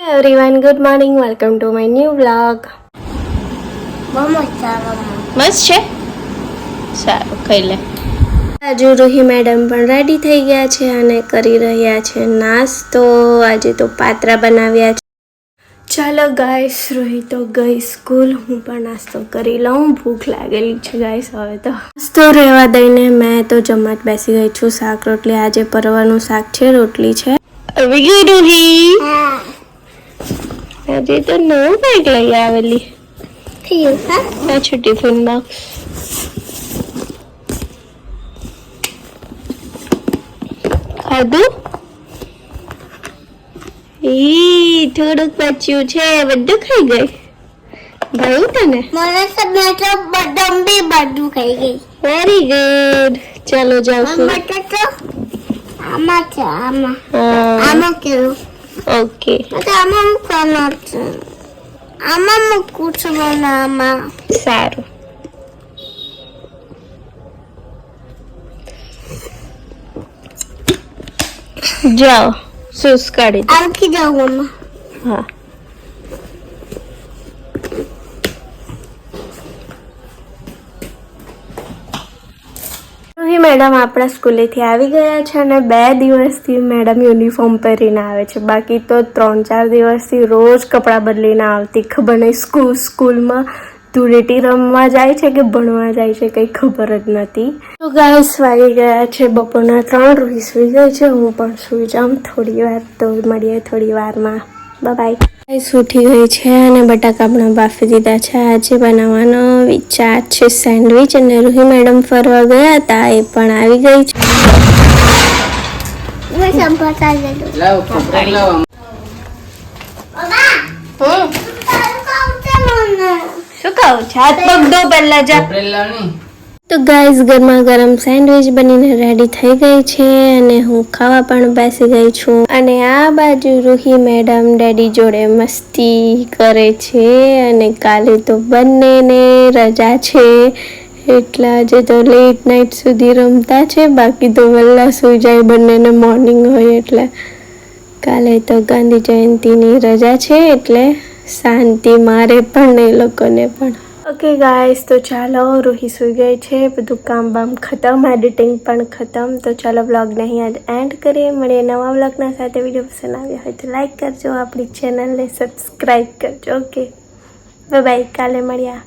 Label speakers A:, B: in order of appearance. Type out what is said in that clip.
A: Everyone good morning welcome to my new vlog મસ્ત છે? સારું ખાઈ લે. આજુ રૂહી મેડમ પણ રેડી થઈ ગયા છે અને કરી રહ્યા છે નાસ્તો. આજે તો પાત્રા બનાવ્યા છે. ચાલો ગાઈસ રોહી તો ગઈ સ્કૂલ હું પણ નાસ્તો કરી લઉં. ભૂખ લાગેલી છે ગાઈસ હવે તો. નાસ્તો રહેવા દઈને મેં તો જમવા બેસી ગઈ છું. શાક રોટલી આજે પરવાનું શાક છે રોટલી છે. રૂહી? આજે તો નવું બેગ લઈ આવેલી.
B: થયું હા?
A: આ છે ટિફિન બોક્સ ખાધું? ઈ થોડુંક બચ્યું છે બધું ખાઈ ગઈ. ભાઈ તને?
B: મને તો બદામ બી બધું ખાઈ ગઈ.
A: વેરી ગુડ ચાલો
B: જાવ તો. આમાં છે આમાં. આમાં કેવું?
A: ઓકે
B: આમાં મૂકવાનું આમાં મૂકવું છે મને આમાં
A: સારું જાઓ સૂસ કાઢી દો.
B: આવકી જાઉં આમાં
A: હા મેડમ આપણા સ્કૂલેથી આવી ગયા છે અને બે દિવસથી મેડમ યુનિફોર્મ પહેરીને આવે છે. બાકી તો ત્રણ ચાર દિવસથી રોજ કપડાં બદલીને આવતી. ખબર નહીં સ્કૂલ, સ્કૂલમાં ધૂળેટી રમવા જાય છે કે ભણવા જાય છે કંઈ ખબર જ નથી. તો ગાઈસ વાગી ગયા છે બપોરના ત્રણ રૂહી સુઈ ગઈ છે. હું પણ સુઈ જાઉં. થોડી વાર તો મળીએ થોડી વારમાં. બાય ઉઠી ગઈ છે અને બટાકા પણ બાફી દીધા છે. આજે બનાવવાનો વિચાર છે સેન્ડવિચ અને રૂહી મેડમ ફરવા ગયા હતા એ પણ આવી ગઈ છે. શું કહું છે? હાથ પગ દો પહેલા જા. તો ગાઈસ ગરમા ગરમ સેન્ડવિચ બનીને રેડી થઈ ગઈ છે અને હું ખાવા પણ બેસી ગઈ છું. અને આ બાજુ રૂહી મેડમ ડેડી જોડે મસ્તી કરે છે અને કાલે તો બંનેને રજા છે. એટલા આજે તો લેટ નાઇટ સુધી રમતા છે, બાકી તો વહેલા સૂઈ જાય બંનેને મોર્નિંગ હોય એટલે. કાલે તો ગાંધી જયંતિની રજા છે એટલે શાંતિ મારે પણ એ લોકોને પણ. ઓકે ગાઈસ તો ચાલો રૂહી સૂઈ ગઈ છે. બધું કામ બામ ખતમ એડિટિંગ પણ ખતમ. તો ચાલો બ્લોગને અહીંયા એન્ડ કરીએ. મળીએ નવા બ્લોગના સાથે. વીડિયો પસંદ આવ્યો હોય તો લાઈક કરજો. આપણી ચેનલને સબસ્ક્રાઈબ કરજો. ઓકે બાય કાલે મળ્યા